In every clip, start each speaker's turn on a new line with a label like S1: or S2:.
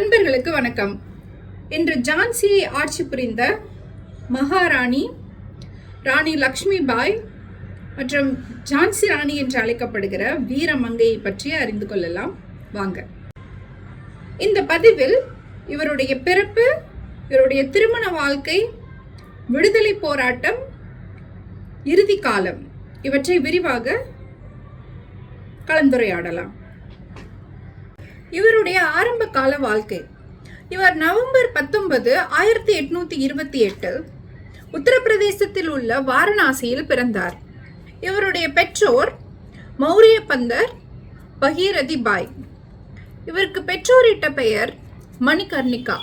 S1: அன்பர்களுக்கு வணக்கம். இன்று ஜான்சியை ஆட்சி புரிந்த மகாராணி ராணி லக்ஷ்மி பாய் மற்றும் ஜான்சி ராணி என்று அழைக்கப்படுகிற வீரமங்கையை பற்றி அறிந்து கொள்ளலாம். வாங்க. இந்த பதிவில் இவருடைய பிறப்பு இவருடைய திருமண வாழ்க்கை விடுதலை போராட்டம் இறுதி காலம் இவற்றை விரிவாக கலந்துரையாடலாம். இவருடைய ஆரம்ப கால வாழ்க்கை. இவர் நவம்பர் பத்தொன்பது ஆயிரத்தி எட்நூத்தி இருபத்தி எட்டு உத்தரப்பிரதேசத்தில் உள்ள வாரணாசியில் பிறந்தார். இவருடைய பெற்றோர் மௌரிய பந்தர் பகீரதி பாய் இவருக்கு பெற்றோரிட்ட பெயர் மணிகர்ணிகா.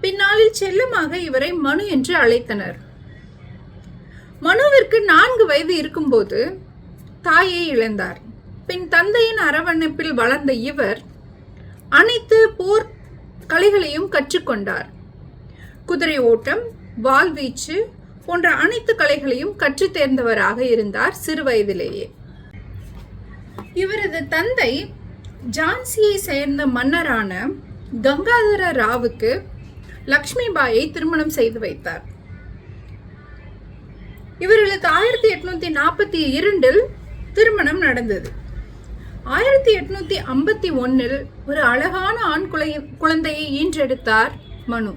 S1: பின்னாளில் செல்லமாக இவரை மனு என்று அழைத்தனர். மனுவிற்கு நான்கு வயது இருக்கும்போது தாயை இழந்தார். பின் தந்தையின் அரவணைப்பில் வளர்ந்த இவர் அனைத்து போர் கலைகளையும் கற்றுக்கொண்டார். குதிரை ஓட்டம் வாள்வீச்சு போன்ற அனைத்து கலைகளையும் கற்று தேர்ந்தவராக இருந்தார் சிறு வயதிலேயே. இவரது தந்தை ஜான்சியை சேர்ந்த மன்னரான கங்காதர ராவுக்கு லக்ஷ்மிபாயை திருமணம் செய்து வைத்தார். இவர்களுக்கு ஆயிரத்தி எட்நூத்தி நாற்பத்தி இரண்டில் திருமணம் நடந்தது. ஆயிரத்தி எட்நூத்தி ஐம்பத்தி ஒன்னில் ஒரு அழகான ஆண் குலை- குழந்தையை ஈன்றெடுத்தார் மனு.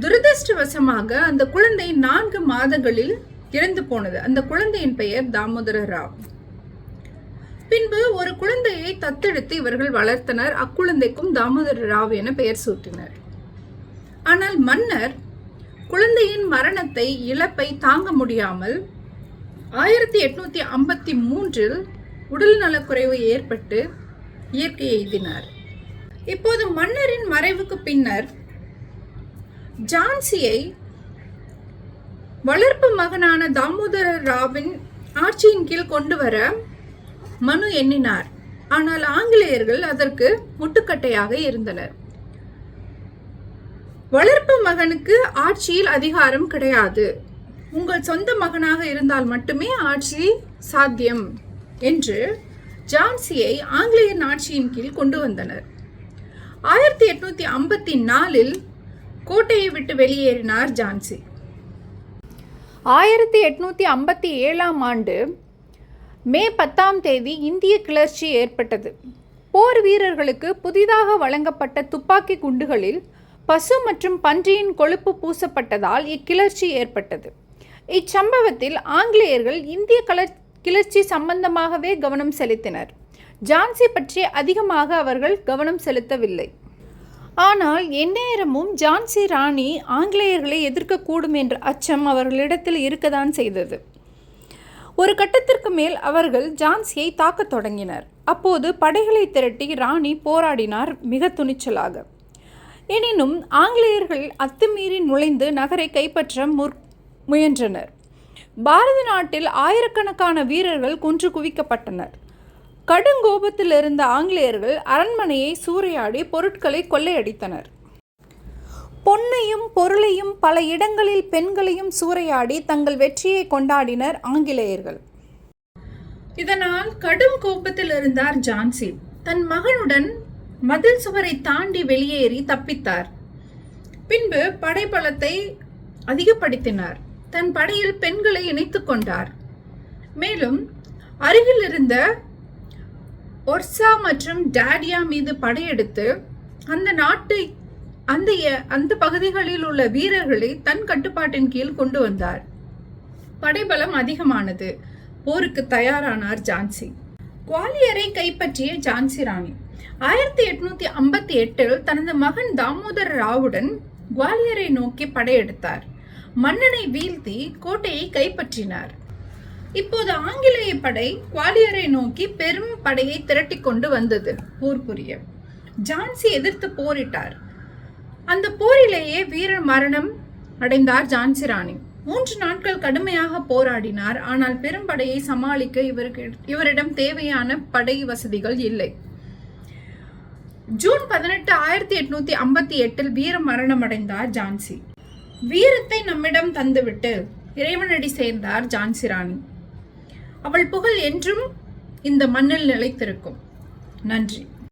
S1: துரதிருஷ்டவசமாக அந்த குழந்தை நான்கு மாதங்களில் இறந்து போனது. அந்த குழந்தையின் பெயர் தாமோதர ராவ். பின்பு ஒரு குழந்தையை தத்தெடுத்து இவர்கள் வளர்த்தனர். அக்குழந்தைக்கும் தாமோதர ராவ் என பெயர் சூட்டினர். ஆனால் மன்னர் குழந்தையின் மரணத்தை இழப்பை தாங்க முடியாமல் ஆயிரத்தி எட்நூத்தி ஐம்பத்தி மூன்றில் உடல் நலக்குறைவு ஏற்பட்டு இயற்கை எய்தினார். இப்போது மன்னரின் மறைவுக்கு பின்னர் ஜான்சியை வளர்ப்பு மகனான தாமோதர ராவின் ஆட்சியின் கீழ் கொண்டு வர மனு எண்ணினார். ஆனால் ஆங்கிலேயர்கள் அதற்கு முட்டுக்கட்டையாக இருந்தனர். வளர்ப்பு மகனுக்கு ஆட்சியில் அதிகாரம் கிடையாது. உங்கள் சொந்த மகனாக இருந்தால் மட்டுமே ஆட்சி சாத்தியம். என்று ஜான்சியை ஆங்கிலேயர் ஆட்சியின் கீழ் கொண்டு வந்தனர். ஆயிரத்தி எட்நூத்தி ஐம்பத்தி நாலில் கோட்டையை விட்டு வெளியேறினார் ஜான்சி. ஆயிரத்தி எட்நூத்தி ஐம்பத்தி ஏழாம் ஆண்டு மே பத்தாம் தேதி இந்திய கிளர்ச்சி ஏற்பட்டது. போர் வீரர்களுக்கு புதிதாக வழங்கப்பட்ட துப்பாக்கி குண்டுகளில் பசு மற்றும் பன்றியின் கொழுப்பு பூசப்பட்டதால் இக்கிளர்ச்சி ஏற்பட்டது. இச்சம்பவத்தில் ஆங்கிலேயர்கள் இந்திய கலர் கிளர்ச்சி சம்பந்தமாகவே கவனம் செலுத்தினர். ஜான்சி பற்றி அதிகமாக அவர்கள் கவனம் செலுத்தவில்லை. ஆனால் எந்நேரமும் ஜான்சி ராணி ஆங்கிலேயர்களை எதிர்க்கக்கூடும் என்ற அச்சம் அவர்களிடத்தில் இருக்கதான் செய்தது. ஒரு கட்டத்திற்கு மேல் அவர்கள் ஜான்சியை தாக்கத் தொடங்கினர். அப்போது படைகளை திரட்டி ராணி போராடினார் மிக துணிச்சலாக. எனினும் ஆங்கிலேயர்கள் அத்துமீறி நுழைந்து நகரை கைப்பற்ற முற் முயன்றனர். பாரத நாட்டில் ஆயிரக்கணக்கான வீரர்கள் குன்று குவிக்கப்பட்டனர். கடுங்கோபத்தில் இருந்த ஆங்கிலேயர்கள் அரண்மனையை சூறையாடி பொருட்களை கொள்ளையடித்தனர். பொன்னையும் பொருளையும் பல இடங்களில் பெண்களையும் சூறையாடி தங்கள் வெற்றியை கொண்டாடினர் ஆங்கிலேயர்கள். இதனால் கடும் கோபத்தில் இருந்தார் ஜான்சி. தன் மகனுடன் மதில் சுவரை தாண்டி வெளியேறி தப்பித்தார். பின்பு படைபலத்தை அதிகப்படுத்தினார். தன் படையில் பெண்களை இணைத்துக் கொண்டார். மேலும் அருகில் இருந்த ஒர்சா மற்றும் டாடியா மீது படையெடுத்து அந்த நாட்டை அந்த அந்த பகுதிகளில் உள்ள வீரர்களை தன் கட்டுப்பாட்டின் கீழ் கொண்டு வந்தார். படைபலம் அதிகமானது. போருக்கு தயாரானார் ஜான்சி. குவாலியரை கைப்பற்றிய ஜான்சி ராணி. ஆயிரத்தி எட்நூத்தி ஐம்பத்தி எட்டில் தனது மகன் தாமோதர ராவுடன் குவாலியரை நோக்கி படையெடுத்தார். மன்னனை வீழ்த்தி கோட்டையை கைப்பற்றினார். இப்போது ஆங்கிலேய படை குவாலியரை நோக்கி பெரும் படையை திரட்டி கொண்டு வந்தது. போர் புரிய. ஜான்சி எதிர்த்து போரிட்டார். அந்த போரிலேயே வீரர் மரணம் அடைந்தார் ஜான்சி ராணி. மூன்று நாட்கள் கடுமையாக போராடினார். ஆனால் பெரும்படையை சமாளிக்க இவருக்கு இவரிடம் தேவையான படை வசதிகள் இல்லை. ஜூன் பதினெட்டு ஆயிரத்தி எட்நூத்தி ஐம்பத்தி எட்டில் வீர மரணம் அடைந்தார் ஜான்சி. வீரத்தை நம்மிடம் தந்துவிட்டு இறைவனடி சேர்ந்தார் ஜான்சிராணி. அவள் புகழ் என்றும் இந்த மண்ணில் நிலைத்திருக்கும். நன்றி.